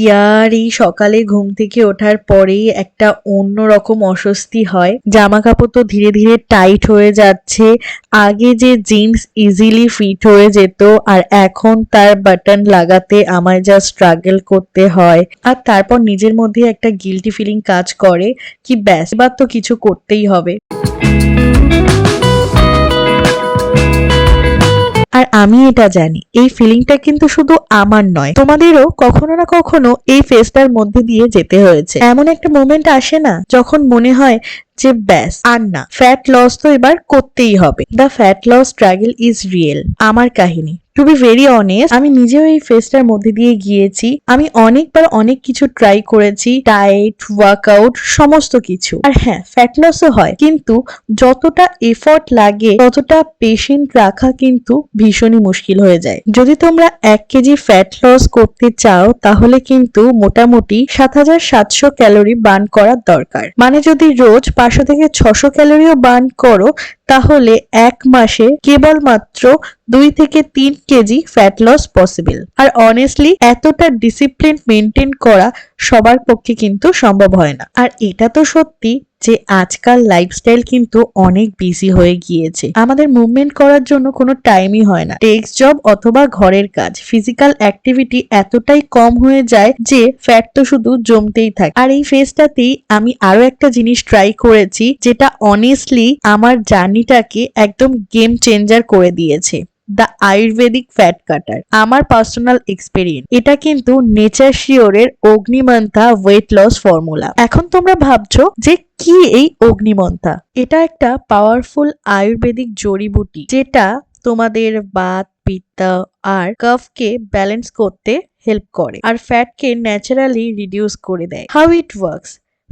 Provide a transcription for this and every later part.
ইয়ার এই সকালে ঘুম থেকে ওঠার পরেই একটা অন্য রকম অস্বস্তি হয়। জামা কাপড় তো ধীরে ধীরে টাইট হয়ে যাচ্ছে। আগে যে জিন্স ইজিলি ফিট হয়ে যেত, আর এখন তার বাটন লাগাতে আমায় যা স্ট্রাগল করতে হয়। আর তারপর নিজের মধ্যে একটা গিলটি ফিলিং কাজ করে, কি ব্যাস, এবার তো কিছু করতেই হবে। আর আমি এটা জানি, এই ফিলিংটা কিন্তু শুধু আমার নয়, তোমাদেরও কখনো না কখনো এই ফেজটার মধ্যে দিয়ে যেতে হয়েছে। এমন একটা মোমেন্ট আসে না যখন মনে হয় যে ব্যাস, আর না ফ্যাট লস তো এবার করতেই হবে। The fat loss struggle is real আমার কাহিনী। টু বি ভেরি অনেস্ট আমি নিজেও এই ফেজটার মধ্যে দিয়ে গিয়েছি। আমি অনেকবার অনেক কিছু ট্রাই করেছি ডায়েট ওয়ার্কআউট সমস্ত কিছু। আর হ্যাঁ ফ্যাট লসও হয়। কিন্তু যতটা এফর্ট লাগে, ততটা পেশেন্ট রাখা কিন্তু ভীষণই মুশকিল হয়ে যায়। যদি তোমরা এক কেজি ফ্যাট লস করতে চাও, তাহলে কিন্তু মোটামুটি সাত হাজার সাতশো ক্যালোরি বার্ন করার দরকার। মানে যদি রোজ পাঁচশো থেকে ছশো ক্যালোরিও বার্ন করো, তাহলে এক মাসে কেবলমাত্র দুই থেকে তিন কেজি ফ্যাট লস পসিবল আর অনেস্টলি এতটা ডিসিপ্লিন মেনটেন করা সবার পক্ষে কিন্তু সম্ভব হয় না। আর এটা তো সত্যি যে আজকাল লাইফস্টাইল কিন্তু অনেক বিজি হয়ে গিয়েছে। আমাদের মুভমেন্ট করার জন্য কোনো টাইমই হয় না। টেক্সট জব অথবা ঘরের কাজ ফিজিক্যাল অ্যাক্টিভিটি এতটাই কম হয়ে যায় যে ফ্যাট তো শুধু জমতেই থাকে। আর এই ফেজটাতেই আমি আরও একটা জিনিস ট্রাই করেছি, যেটা অনেস্টলি আমার জার্নিটাকে একদম গেম চেঞ্জার করে দিয়েছে। দ্য আয়ুর্বেদিক ফ্যাট কাটার আমার পার্সোনাল এক্সপেরিয়েন্স এটা কিন্তু নেচার শিওরের অগ্নিমন্থা ওয়েট লস ফর্মুলা এখন তোমরা ভাবছ যে কি এই অগ্নিমন্থা? এটা একটা পাওয়ারফুল আয়ুর্বেদিক জড়িবুটি যেটা তোমাদের বাত পিত্ত আর কফকে ব্যালেন্স করতে হেল্প করে আর ফ্যাটকে ন্যাচারালি রিডিউস করে দেয়। How it works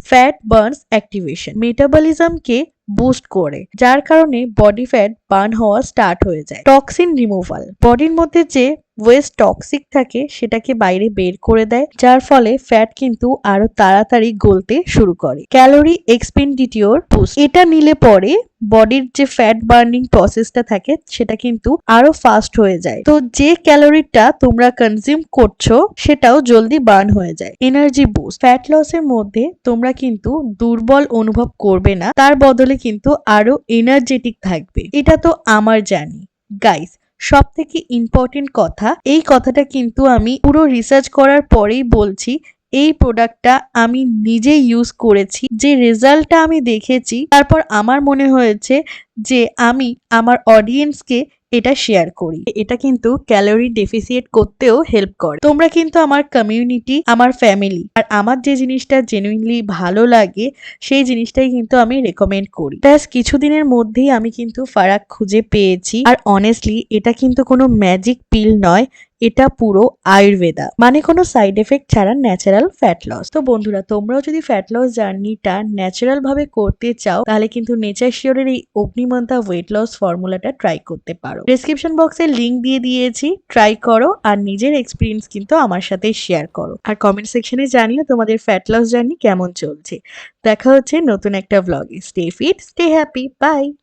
fat burns activation মেটাবলিজমকে boost করে, যার কারণে বডি ফ্যাট বার্ন হওয়া স্টার্ট হয়ে যায়। টক্সিন রিমুভাল বডির মধ্যে যে ওয়েস্ট টক্সিক থাকে, সেটাকে বাইরে বের করে দেয়, যার ফলে ফ্যাট কিন্তু আরও তাড়াতাড়ি গলতে শুরু করে। ক্যালোরি এক্সপেন্ডিটিওর এটা নিলে পরে বডির যে ফ্যাট বার্নিং প্রসেসটা থাকে, সেটা কিন্তু আরও ফাস্ট হয়ে যায়। তো যে ক্যালোরিটা তোমরা কনজিউম করছ, সেটাও জলদি বার্ন হয়ে যায়। এনার্জি বুস্ট ফ্যাট লসের মধ্যে তোমরা কিন্তু দুর্বল অনুভব করবে না, তার বদলে কিন্তু আরও এনার্জেটিক থাকবে। এটা তো আমার জানি গাইস সব থেকে ইম্পর্টেন্ট কথা, এই কথাটা কিন্তু আমি পুরো রিসার্চ করার পরেই বলছি, এই প্রোডাক্টটা আমি নিজে ইউজ করেছি, যে রেজাল্টটা আমি দেখেছি, তারপর আমার মনে হয়েছে যে আমি আমার অডিয়েন্সকে এটা শেয়ার করি। এটা কিন্তু ক্যালোরি ডেফিসিয়েট করতেও হেল্প করে। তোমরা কিন্তু আমার কমিউনিটি আমার ফ্যামিলি আর আমার যে জিনিসটা জেনুইনলি ভালো লাগে, সেই জিনিসটাই কিন্তু আমি রেকমেন্ড করি। ব্যাস, কিছুদিনের মধ্যেই আমি কিন্তু ফারাক খুঁজে পেয়েছি। আর অনেস্টলি এটা কিন্তু কোনো ম্যাজিক পিল নয়, এটা পুরো আয়ুর্বেদা। মানে কোনো সাইড এফেক্ট ছাড়া ন্যাচারাল ফ্যাট লস তো বন্ধুরা, তোমরাও যদি ফ্যাট লস জার্নিটা ন্যাচারাল ভাবে করতে চাও, তাহলে কিন্তু নেচার শিওরের এই অগ্নিমন্তা ওয়েট লস ফর্মুলাটা ট্রাই করতে পারো। ডিসক্রিপশন বক্সে লিংক দিয়ে দিয়েছি। ট্রাই করো আর নিজের এক্সপিরিয়েন্স কিন্তু আমার সাথে শেয়ার করো। আর কমেন্ট সেকশনে জানিও তোমাদের ফ্যাট লস জার্নি কেমন চলছে। দেখা হচ্ছে নতুন একটা ব্লগে stay fit stay happy bye